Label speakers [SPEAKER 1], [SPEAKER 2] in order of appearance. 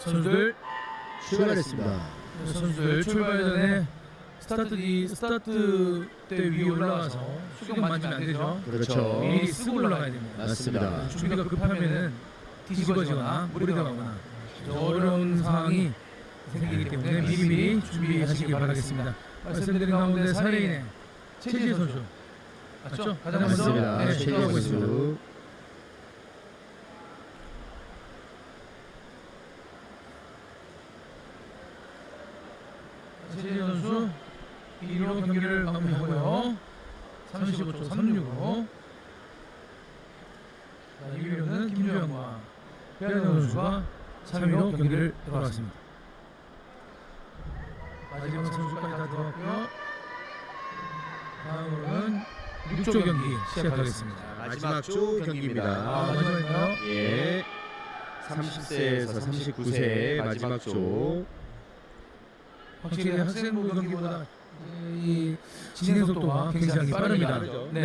[SPEAKER 1] 선수들
[SPEAKER 2] 출발했습니다.
[SPEAKER 1] 선수들 출발 전에 스타트 뒤 스타트 대 위에 올라가서 수경 만지면 안 되죠.
[SPEAKER 2] 그렇죠.
[SPEAKER 1] 미리 쓰고 올라가야 됩니다.
[SPEAKER 2] 맞습니다.
[SPEAKER 1] 준비가 급하면은 뒤집어지거나 물이 들어가거나 어려운 상황이 생기기 때문에 미리미리 준비하시길 바라겠습니다. 말씀드린 가운데 사레인의 최지혜 선수 맞죠? 가장 먼저. 네, 있습니다.
[SPEAKER 2] 선수.
[SPEAKER 1] 최지혜 선수 1위로 경기를 마무리하고요. 35초 36으로 자, 2위로는 김주영과 배현 선수가 3위로 경기를 돌아왔습니다. 마지막 선수까지 다 들어왔고요. 다음으로는 6조 경기 시작하겠습니다.
[SPEAKER 2] 마지막 주 경기입니다.
[SPEAKER 1] 아, 마지막인가요?
[SPEAKER 2] 예. 30세에서 39세 마지막 조.
[SPEAKER 1] 확실히 학생부 경기보다 이 진행 속도가 굉장히 빠릅니다. 네.